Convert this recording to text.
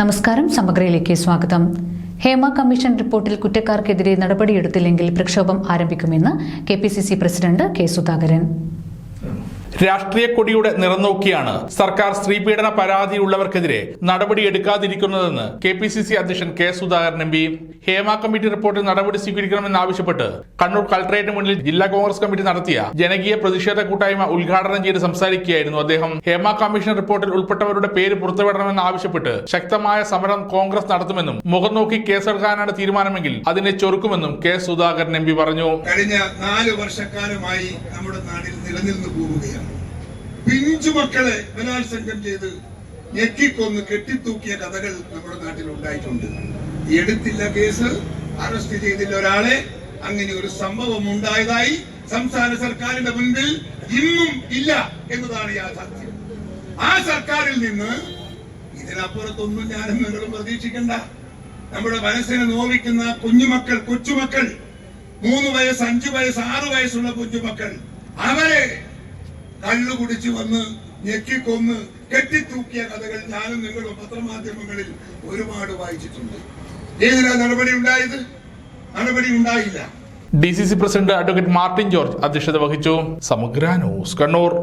നമസ്കാരം സമഗ്രയിലേക്ക് സ്വാഗതം. ഹേമ കമ്മീഷൻ റിപ്പോർട്ടിൽ കുറ്റക്കാർക്കെതിരെ നടപടിയെടുത്തില്ലെങ്കിൽ പ്രക്ഷോഭം ആരംഭിക്കുമെന്ന് K P C C president K Sudhakaran. രാഷ്ട്രീയ കൊടിയുടെ നിറം നോക്കിയാണ് സർക്കാർ സ്ത്രീപീഡന പരാതിയുള്ളവർക്കെതിരെ നടപടിയെടുക്കാതിരിക്കുന്നതെന്ന് കെ പി സി സി അധ്യക്ഷൻ K Sudhakaran M P. Hema committee റിപ്പോർട്ടിൽ നടപടി സ്വീകരിക്കണമെന്നാവശ്യപ്പെട്ട് കണ്ണൂർ കളക്ടറേറ്റിന് മുന്നിൽ ജില്ലാ കോൺഗ്രസ് കമ്മിറ്റി നടത്തിയ ജനകീയ പ്രതിഷേധ കൂട്ടായ്മ ഉദ്ഘാടനം ചെയ്ത് സംസാരിക്കുകയായിരുന്നു അദ്ദേഹം. ഹേമ കമ്മീഷൻ റിപ്പോർട്ടിൽ ഉൾപ്പെട്ടവരുടെ പേര് പുറത്തുവിടണമെന്ന് ആവശ്യപ്പെട്ട് ശക്തമായ സമരം കോൺഗ്രസ് നടത്തുമെന്നും മുഖം നോക്കി കേസെടുക്കാനാണ് തീരുമാനമെങ്കിൽ അതിനെ ചൊറുക്കുമെന്നും കെ സുധാകരൻ എം പി പറഞ്ഞു. കഴിഞ്ഞ നാല് വർഷക്കാലമായി നമ്മുടെ നാട്ടിൽ നിലനിന്ന് പോവുകയാണ് പിഞ്ചു മക്കളെ ബലാത്സംഗം ചെയ്ത് ഞെക്കിക്കൊന്ന് കെട്ടിത്തൂക്കിയ കഥകൾ നമ്മുടെ നാട്ടിൽ ഉണ്ടായിട്ടുണ്ട് എടുത്തില്ല കേസ് അറസ്റ്റ് ചെയ്തില്ല ഒരാളെ. അങ്ങനെ ഒരു സംഭവം ഉണ്ടായതായി സംസ്ഥാന സർക്കാരിന്റെ മുൻപിൽ ഇന്നും ഇല്ല എന്നതാണ് യാഥാർത്ഥ്യം. ആ സർക്കാരിൽ നിന്ന് ഇതിനപ്പുറത്തൊന്നും ഞാനും നിങ്ങളും പ്രതീക്ഷിക്കണ്ട. നമ്മുടെ മനസ്സിനെ നോവിക്കുന്ന കുഞ്ഞുമക്കൾ കൊച്ചുമക്കൾ മൂന്ന് വയസ്സ് അഞ്ചു വയസ്സ് ആറു വയസ്സുള്ള കുഞ്ഞുമക്കൾ അവരെ കള്ളു കുടിച്ചു വന്ന് ഞെക്കിക്കൊന്ന് കെട്ടിത്തൂക്കിയ കഥകൾ ഞാനും നിങ്ങളും പത്രമാധ്യമങ്ങളിൽ ഒരുപാട് വായിച്ചിട്ടുണ്ട്. ഏതിനാ നടപടി ഉണ്ടായത്? നടപടി ഉണ്ടായില്ല. D C C president advocate Martin George അധ്യക്ഷത വഹിച്ചു. സമഗ്ര ന്യൂസ് കണ്ണൂർ.